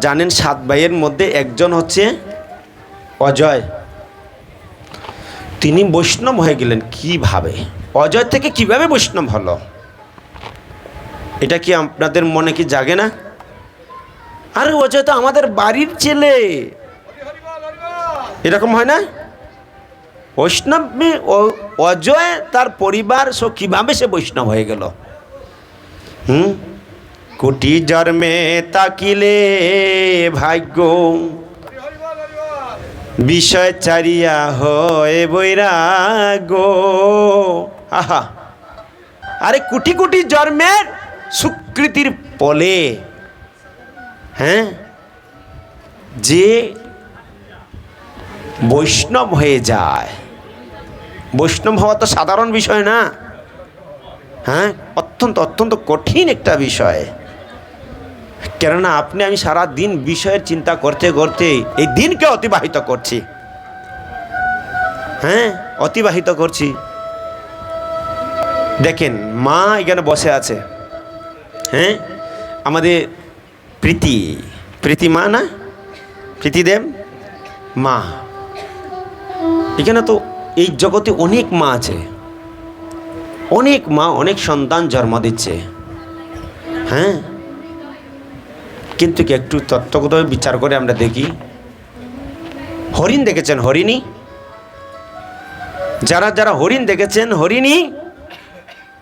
জানেন সাত ভাইয়ের মধ্যে একজন হচ্ছে অজয়। তিনি বৈষ্ণব হয়ে গেলেন, কীভাবে? অজয় থেকে কীভাবে বৈষ্ণব হলো? এটা কি আপনাদের মনে কি জাগে না? আরে অজয় তো আমাদের বাড়ির ছেলে। এরকম হয় না? বৈষ্ণব অজয় তার পরিবার, সো কীভাবে সে বৈষ্ণব হয়ে গেল? হুম? কুটি জন্মে তাকিলে ভাগ্য। বিষয় চারিয়া হয় বৈরাগ্য। আহা। আরে কোটি কোটি জন্মের সুকৃতির পলে হ্যাঁ? যে বৈষ্ণব হয়ে যায়। বৈষ্ণব হওয়া তো সাধারণ বিষয় না। হ্যাঁ? অত্যন্ত অত্যন্ত কঠিন একটা বিষয়। কেননা আপনি আমি সারা দিন বিষয়ের চিন্তা করতে করতে এই দিনকে অতিবাহিত করছি। হ্যাঁ? অতিবাহিত করছি। দেখেন, মা এখানে বসে আছে। হ্যাঁ? আমাদের প্রীতি। প্রীতি মা না? প্রীতিদেব মা। এখানে তো এই জগতে অনেক মা আছে। অনেক মা, অনেক সন্তান জন্ম দিচ্ছে। হ্যাঁ? কিন্তু একটু তত্ত্বগত বিচার করে আমরা দেখি। হরিণ দেখেছেন হরিণী? যারা যারা হরিণ দেখেছেন হরিণী,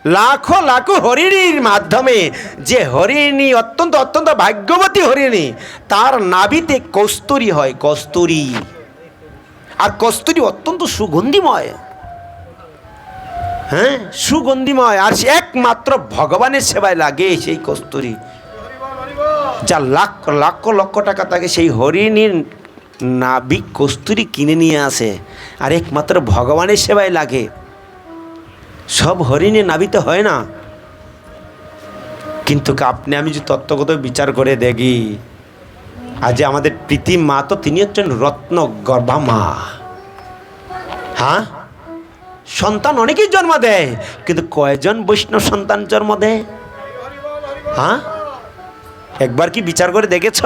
লাখো লাখো হরিণীর মাধ্যমে যে হরিণী অত্যন্ত অত্যন্ত ভাগ্যবতী হরিণী, তার নাভিতে কস্তুরী হয়, কস্তুরী। আর কস্তুরী অত্যন্ত সুগন্ধিময়। হ্যাঁ সুগন্ধিময়। আর একমাত্র ভগবানের সেবায় লাগে সেই কস্তুরী। যা লাখ লক্ষ লক্ষ টাকা তাকে সেই হরিণীর নাবিক কস্তুরি কিনে নিয়ে আসে। আর একমাত্র ভগবানের সেবায় লাগে। সব হরিণে নাবিতে হয় না। কিন্তু আপনি, আমি যে তত্ত্বগত বিচার করে দেখি, আজ আমাদের প্রীতি মা তো তিনি হচ্ছেন রত্ন গর্ভা মা। হ্যাঁ? সন্তান অনেকেই জন্ম দেয়, কিন্তু কয়জন বৈষ্ণব সন্তান জন্ম দেয়? হ্যাঁ? একবার কি বিচার করে দেখেছ?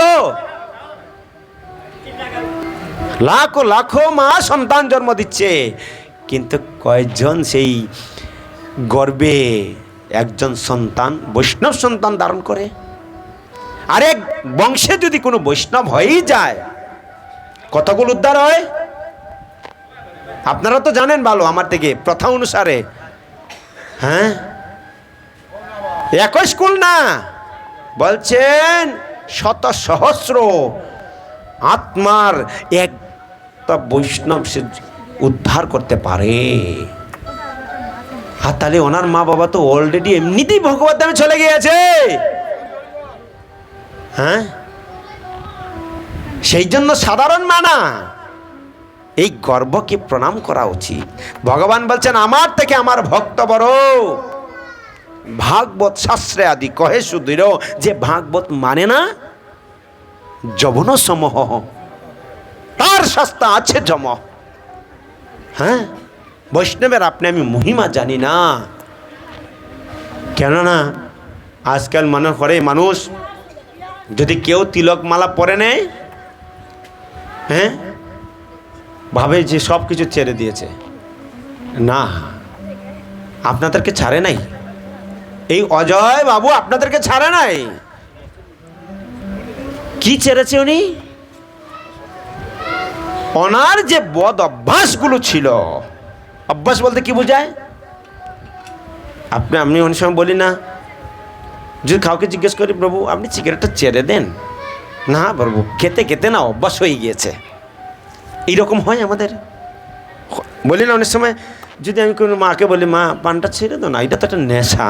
লাখো লাখো মা সন্তান জন্ম দিচ্ছে, কিন্তু কয়েকজন সেই গর্বে একজন সন্তান, বৈষ্ণব সন্তান ধারণ করে। আরেক বংশে যদি কোনো বৈষ্ণব হয়েই যায়, কতগুলো উদ্ধার হয়? আপনারা তো জানেন ভালো আমার থেকে প্রথা অনুসারে। হ্যাঁ? একই স্কুল না? বলছেন শত সহস্র আত্মার একটা বৈষ্ণব সে উদ্ধার করতে পারে। আর তাহলে ওনার মা বাবা তো অলরেডি এমনিতেই ভগবত ধামে চলে গিয়েছে। হ্যাঁ? সেই জন্য সাধারণ মানা। এই গর্বকে প্রণাম করা উচিত। ভগবান বলছেন, আমার থেকে আমার ভক্ত বড়। ভাগবত শাস্ত্রে আদি কহে সুদৃঢ় যে ভাগবত মানে না যবন সমহ তার শাস্তা আছে জম হ্যাঁ? বৈষ্ণবের আপনি আমি মহিমা জানি না। কেননা আজকাল মনে করে মানুষ, যদি কেউ তিলক মালা পরে নেয় হ্যাঁ? ভাবে যে সব কিছু ছেড়ে দিয়েছে। না, আপনাদেরকে ছাড়ে নাই? এই অজয় বাবু আপনাদেরকে ছাড়ে নাই? কি ছেড়েছে উনি? ওনার যে বদ অভ্যাসগুলো ছিল, অভ্যাস বলতে কি বোঝায়? আপনি, আমি অনেক সময় বলি না, যদি কাউকে জিজ্ঞেস করি, প্রভু, আপনি সিগারেটটা ছেড়ে দেন? না প্রভু, খেতে খেতে না, অভ্যাস হয়ে গিয়েছে। এইরকম হয় আমাদের? বলি না, অনেক সময় যদি আমি কোনো মাকে বলি, মা, পানটা ছেড়ে দাও না, এটা তো একটা নেশা।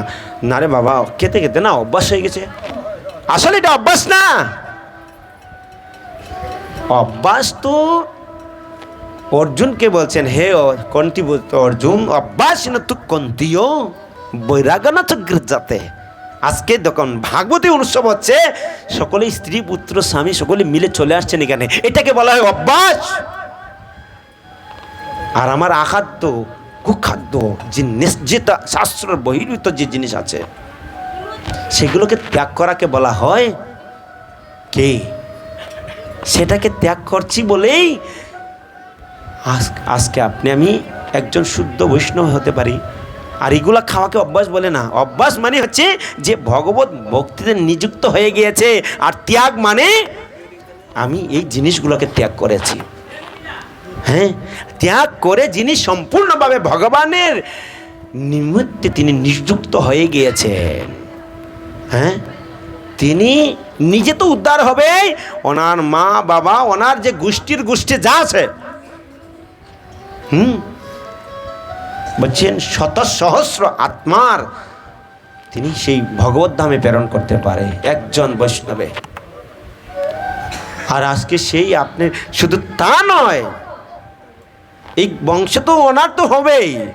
না রে বাবা, খেতে খেতে না, অভ্যাস হয়ে গেছে। আসলে এটা অভ্যাস না। অভ্যাস তো অর্জুনকে বলছেন, হে কন্তি বলতো অর্জুন, অভ্যাস না তো কন্তিও বৈরাগ না তো গির্জাতে। আজকে যখন ভাগবতী উৎসব হচ্ছে, সকলে স্ত্রী, পুত্র, স্বামী, সকলে মিলে চলে আসছেন এখানে। এটাকে বলা হয় অভ্যাস। আর আমার আখাদ্য কুখাদ্য, যে যেটা শাস্ত্রের বহির্ভূত যে জিনিস আছে, সেগুলোকে ত্যাগ করাকে বলা হয় কে? সেটাকে ত্যাগ করছি বলেই আজ- আজকে আপনি আমি একজন শুদ্ধ বৈষ্ণব হতে পারি। আর এগুলা খাওয়াকে অভ্যাস বলে না। অভ্যাস মানে হচ্ছে যে ভগবত ভক্তিতে নিযুক্ত হয়ে গিয়েছে। আর ত্যাগ মানে আমি এই জিনিসগুলোকে ত্যাগ করেছি। হ্যাঁ ত্যাগ করে যিনি সম্পূর্ণভাবে ভগবানের নিমিত্তে তিনি নিযুক্ত হয়ে গিয়েছেন। হ্যাঁ তিনি নিজে তো উদ্ধার হবে, ওনার মা, বাবা, ওনার যে গোষ্ঠীর গোষ্ঠী যা আছে। হুম, বলছেন শত সহস্র আত্মার তিনি সেই ভগবত ধামে প্রেরণ করতে পারে একজন বৈষ্ণবে। আর আজকে সেই আপনি শুধু তা নয় এই বংশ তো ওনার তো হবেই।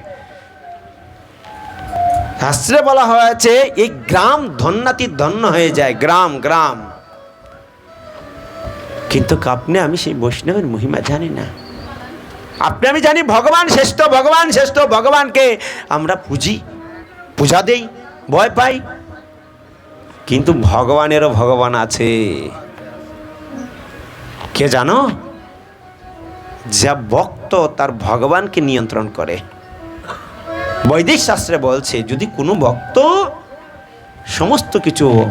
শাস্ত্রে বলা হয়েছে, এই গ্রাম ধন্যাতি ধন্য হয়ে যায়, গ্রাম গ্রাম। কিন্তু আপনি, আমি সেই বৈষ্ণবের মহিমা জানি না। আপনি, আমি জানি ভগবান শ্রেষ্ঠ ভগবান শ্রেষ্ঠ, ভগবানকে আমরা পুজি, পূজা দেই, ভয় পাই। কিন্তু ভগবানেরও ভগবান আছে। কে জানো? যা ভক্ত তার ভগবানকে নিয়ন্ত্রণ করে। বৈদিক শাস্ত্রে বলছে, যদি কোনো ভক্ত সমস্ত কিছু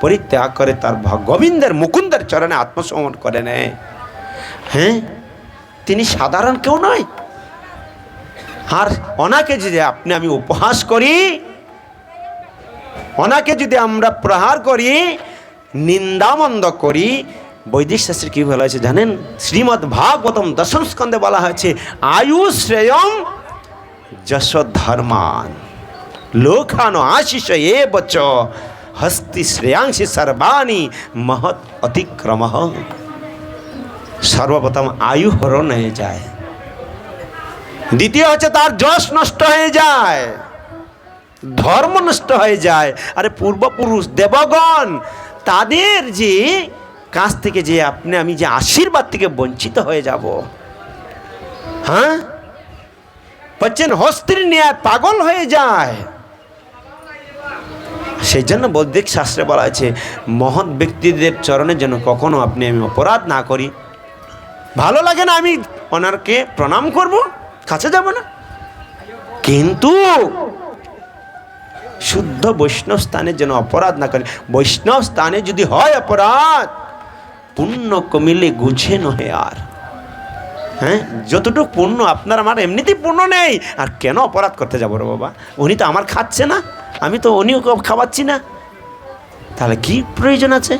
পরিত্যাগ করে, তার গোবিন্দের মুকুন্দের চরণে আত্মসমর্পণ করে নেয় হ্যাঁ? তিনি সাধারণ কেউ নয়। আর ওনাকে যদি আপনি আমি উপহাস করি, ওনাকে যদি আমরা প্রহার করি, নিন্দামন্দ করি বৈদিক শাস্ত্রে কী বলা হয়েছে জানেন? শ্রীমদ্ ভাগবতম দশম স্কন্ধে বলা হয়েছে, আয়ু শ্রেয়ম যশ ধর্মান। লোকানো আশিস এ বচ হস্তি শ্রেয়াংশি সর্বাণী মহৎ অতিক্রম। সর্বপ্রথম আয়ু হরণ হয়ে যায়। দ্বিতীয় হচ্ছে তার যশ নষ্ট হয়ে যায়। ধর্ম নষ্ট হয়ে যায়। আরে পূর্বপুরুষ দেবগণ তাদের যে কাছ থেকে যে আপনি, আমি যে আশীর্বাদ থেকে বঞ্চিত হয়ে যাব। হ্যাঁ? বলছেন, হস্তির ন্যায় পাগল হয়ে যায়। সেই জন্য বৌদ্ধিক শাস্ত্রে বলা আছে মহৎ ব্যক্তিদের চরণে যেন কখনো আপনি আমি অপরাধ না করি। ভালো লাগে না আমি ওনারকে প্রণাম করব, কাছে যাব না। কিন্তু শুদ্ধ বৈষ্ণব স্থানে যেন অপরাধ না করে। বৈষ্ণব স্থানে যদি হয় অপরাধ পুণ্য কমিলে গুছে নহে আর। হ্যাঁ? যতটুকু পুণ্য, আপনার আমার এমনিতেই পুণ্য নেই। আর কেন অপরাধ করতে যাব রে বাবা? উনি তো আমার খাচ্ছে না। আমি তো উনিও খাওয়াচ্ছি না। তাহলে কি প্রয়োজন আছে?